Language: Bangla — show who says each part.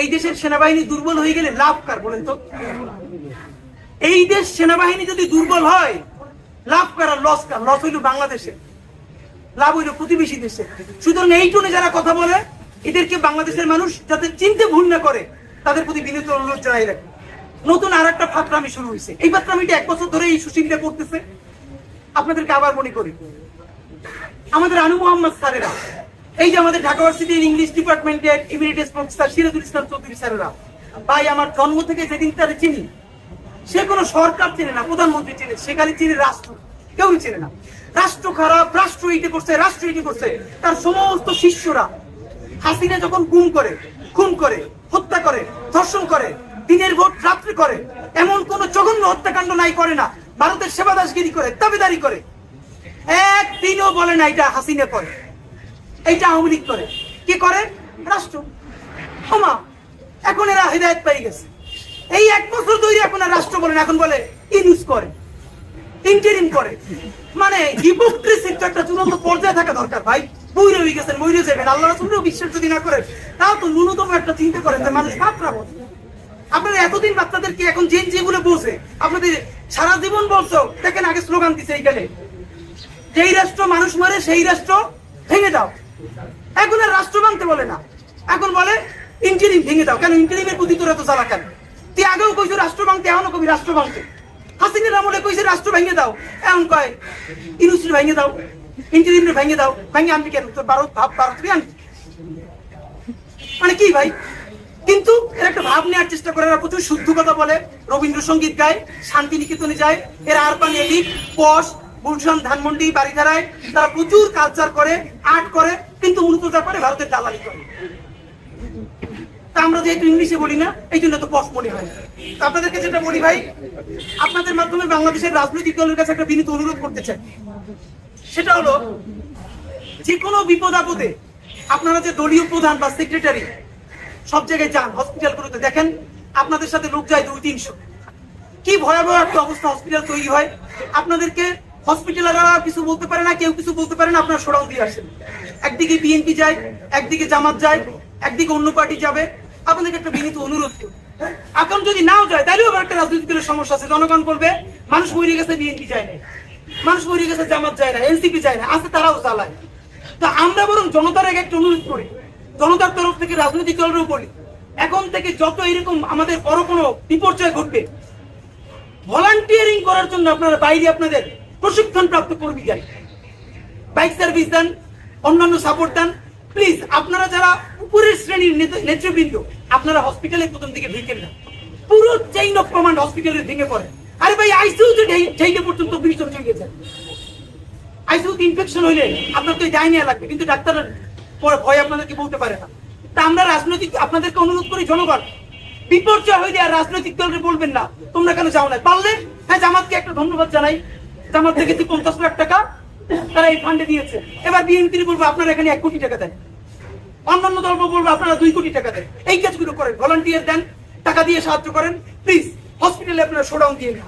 Speaker 1: এই দেশের সেনাবাহিনী দুর্বল হয়ে গেলে লাভ কার বলেন তো? এই দেশ সেনাবাহিনী যদি দুর্বল হয়, লাভ কার লস কার? লস হইল বাংলাদেশে। লাভ হইল প্রতিবেশী দেশে। সুতরাং এই টোনে যারা কথা বলে, এদেরকে বাংলাদেশের মানুষ যাতে চিনতে ভুল না করে, তাদের প্রতি বিনীত অনুরোধ জানাই রাখি। নতুন আর একটা ফাটরামি শুরু হয়েছে এই ফাটরামিটা এক বছর ধরে এই সুশীলটা করতেছে। আপনাদেরকে আবার মনে করি। আমাদের আনু মোহাম্মদ স্যারেরা এই যে আমাদের ঢাকা ইউনিভার্সিটির ইংলিশ ডিপার্টমেন্টের ইমিডিয়েট প্রফেসর সিরাজুল ইসলাম চৌধুরী স্যারেরা ভাই, আমার জন্ম থেকে যেদিন তারা চিনি, সে কোনো সরকার চেনে না, প্রধানমন্ত্রী চেনে, সে খালি চিনে রাষ্ট্র, কেউ চেনে না। রাষ্ট্র খারাপ, রাষ্ট্র এইটা করছে, রাষ্ট্র এইটা করছে। তার সমস্ত শিষ্যরা হাসিনা যখন গুম করে, খুন করে, হত্যা করে, ধর্ষণ করে, দিনের ভোট রাত্রি করে, এমন কোন জঘন্য হত্যাকাণ্ড নাই, করে না। ভারতের সেবাদাসগিরি করে, দাবিদারি করে। একদিনও বলে না এটা হাসিনা করে। এইটা আওয়ামী লীগ করে। কি করে? রাষ্ট্র। ক্ষমা এখন এরা হৃদায়ত পেয়ে গেছে। এই এক বছর ধরে এখন রাষ্ট্র বলে না, এখন বলে ইউজ করে, ইন্টারিম করে। মানে হিপোক্রেসির তো একটা চূড়ান্ত পর্যায়ে থাকা দরকার, ভাই। বইরে হয়ে গেছেন বইরে যাবেন। আল্লাহ রাসূলও বিশ্বাস যদি না করেন তাও তো ন্যূনতম একটা চিন্তা করেন যে মানুষ মাত্রা বলে। আপনারা এতদিন বাচ্চাদেরকে এখন জেন যেগুলো বলছে, আপনাদের সারা জীবন বলছো, দেখেন আগে স্লোগান দিছে এইখানে, যেই রাষ্ট্র মানুষ মারে, সেই রাষ্ট্র ভেঙে দাও। এখন আর রাষ্ট্র ভাঙতে বলে না। এখন বলে ইন্টারিম ভেঙে দাও। কেন? ইন্টারিমের প্রতি তোরা তো জ্বালা কেন? তুই আগেও কইছো রাষ্ট্র ভাঙতে, এখনও কবি রাষ্ট্র ভাঙতে। হাসিনের আমলে কইছে রাষ্ট্র ভেঙে দাও। এমন কয় ইউনিভার্সিটি ভেঙে দাও ইন্টারিমের ভেঙে দাও। ভেঙে আনবি কেন? তোর ভারত ভাব, ভারত আনবি। মানে কি ভাই? কিন্তু এরা একটা ভাব নেওয়ার চেষ্টা করে, এরা প্রচুর শুদ্ধ কথা বলে। রবীন্দ্রসঙ্গীত গায়, শান্তিনিকেতনে যায়। এরা আর পানি এদিক, পশ গুলশান ধানমন্ডি বাড়িধারায় তারা প্রচুর কালচার করে আর্ট করে, কিন্তু মূলত করে ভারতের দালালি করে। তা আমরা যেহেতু ইংলিশে বলি না, এই জন্য তো পশ মনে হয় আপনাদেরকে যেটা বলি ভাই, আপনাদের মাধ্যমে বাংলাদেশের রাজনৈতিক দলের কাছে একটা বিনীত অনুরোধ করতে চাই। সেটা হলো যে কোনো বিপদ আপদে আপনারা যে দলীয় প্রধান বা সেক্রেটারি সব জায়গায় যান হসপিটালগুলোতে দেখেন, আপনাদের সাথে লোক যায় দুই তিনশো কি ভয়াবহ একটা অবস্থা হসপিটাল তৈরি হয়। আপনাদেরকে হসপিটালেরা কিছু বলতে পারে না, কেউ কিছু বলতে পারে না, আপনারা সরাও দিয়ে আসেন। একদিকে বিএনপি যায়, একদিকে জামাত যায়, একদিকে অন্য পার্টি যাবে। আপনাদেরকে একটা বিনীত অনুরোধ এখন যদি নাও যায়, তাহলেও আবার একটা রাজনৈতিক দলের সমস্যা আছে, জনগণ বলবে, মানুষ মরে গেছে বিএনপি যায় না মানুষ মরে গেছে, জামাত যায় না এনসিপি যায় না আছে তারাও চালায় তা আমরা বরং জনতার আগে একটা অনুরোধ করি, জনতার তরফ থেকে রাজনৈতিক দলেরও বলি, এখন থেকে যত এরকম আমাদের বড় কোনো বিপর্যয় ঘটবে ভলান্টিয়ারিং করার জন্য আপনারা বাইরে আপনাদের প্রশিক্ষণ প্রাপ্ত কর্মী যান বাইক সার্ভিস দেন, অন্যান্য সাপোর্ট দেন। প্লিজ আপনারা যারা উপরের শ্রেণির নেতৃবৃন্দ, আপনারা হসপিটালে প্রথম দিকে ঢুকেন না। পুরো চেইন অফ কমান্ড হসপিটালে ভেঙে পড়ে আরে ভাই আইসিইউতে চেইনে পর্যন্ত বিশ জন চলে গেছে আইসিইউতে ইনফেকশন হইলে আপনার তো যাই নেওয়া লাগবে, কিন্তু ডাক্তার পরে ভয় আপনাদেরকে বলতে পারে না। তা আমরা রাজনৈতিক আপনাদেরকে অনুরোধ করি, জনগণ, বিপর্যয় হইলে আর রাজনৈতিক দলকে বলবেন না। তোমরা কেন যাও না পারলে? হ্যাঁ জামাতকে একটা ধন্যবাদ জানাই। জামাত থেকে পঞ্চাশ লাখ টাকা তারা এই ফান্ডে দিয়েছে। এবার বিএনপি বলব, আপনারা এখানে এক কোটি টাকা দেন। অন্যান্য দল বলব, আপনারা দুই কোটি টাকা দেন। এই কাজগুলো করেন। ভলান্টিয়ার দেন, টাকা দিয়ে সাহায্য করেন। প্লিজ হসপিটালে আপনারা শোডাউন দিয়ে নিন।